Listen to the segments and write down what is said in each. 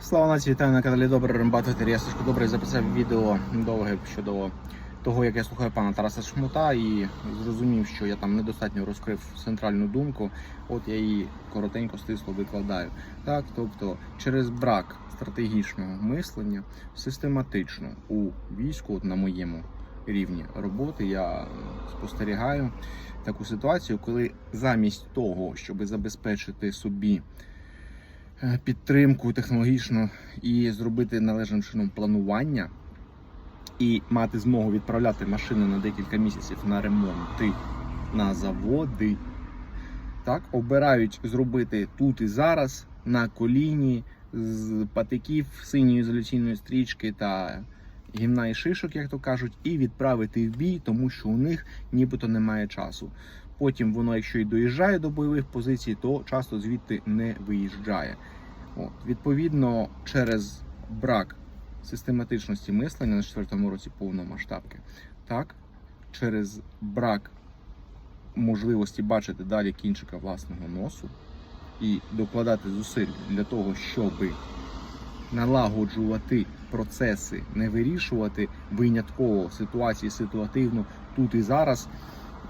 Слава нації, вітаю на каналі Добрий Рембатвітер. Я Сашко Добрий записав відео довге щодо того, як я слухаю пана Тараса Шмута і зрозумів, що я там недостатньо розкрив центральну думку. От я її коротенько стисло викладаю. Так, тобто, через брак стратегічного мислення систематично у війську, от на моєму рівні роботи, я спостерігаю таку ситуацію, коли замість того, щоб забезпечити собі підтримку технологічну і зробити належним чином планування, і мати змогу відправляти машини на декілька місяців на ремонти на заводи, так, обирають зробити тут і зараз на коліні з патиків синьої ізоляційної стрічки та гімна і шишок, як то кажуть, і відправити в бій, тому що у них нібито немає часу. Потім воно, якщо й доїжджає до бойових позицій, то часто звідти не виїжджає. От, відповідно, через брак систематичності мислення на четвертому році повномасштабки, так, через брак можливості бачити далі кінчика власного носу і докладати зусиль для того, щоб налагоджувати процеси, не вирішувати винятково ситуації ситуативно тут і зараз,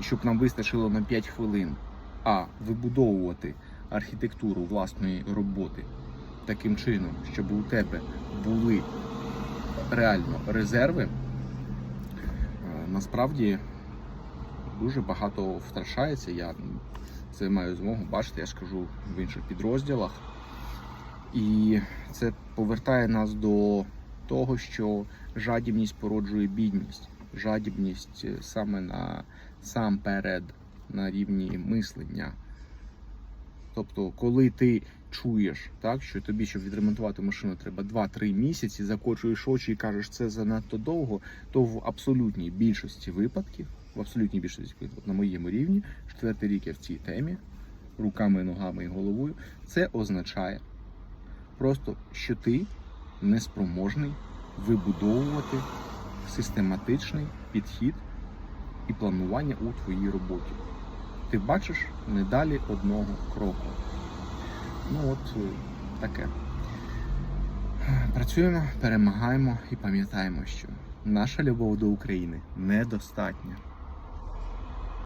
щоб нам вистачило на 5 хвилин, а вибудовувати архітектуру власної роботи таким чином, щоб у тебе були реально резерви, е, насправді дуже багато втрачається. Я це маю змогу бачити, я ж кажу в інших підрозділах. І це повертає нас до того, що жадібність породжує бідність. Жадібність е, саме на сам перед на рівні мислення. Тобто, коли ти чуєш, так, що тобі, щоб відремонтувати машину, треба 2-3 місяці, закочуєш очі і кажеш, це занадто довго, то в абсолютній більшості випадків, в абсолютній більшості випадків, на моєму рівні, четвертий рік я в цій темі, руками, ногами і головою, це означає просто, що ти неспроможний вибудовувати систематичний підхід і планування у твоїй роботі. Ти бачиш не далі одного кроку. Ну от е, таке. Працюємо, перемагаємо і пам'ятаємо, що наша любов до України недостатня.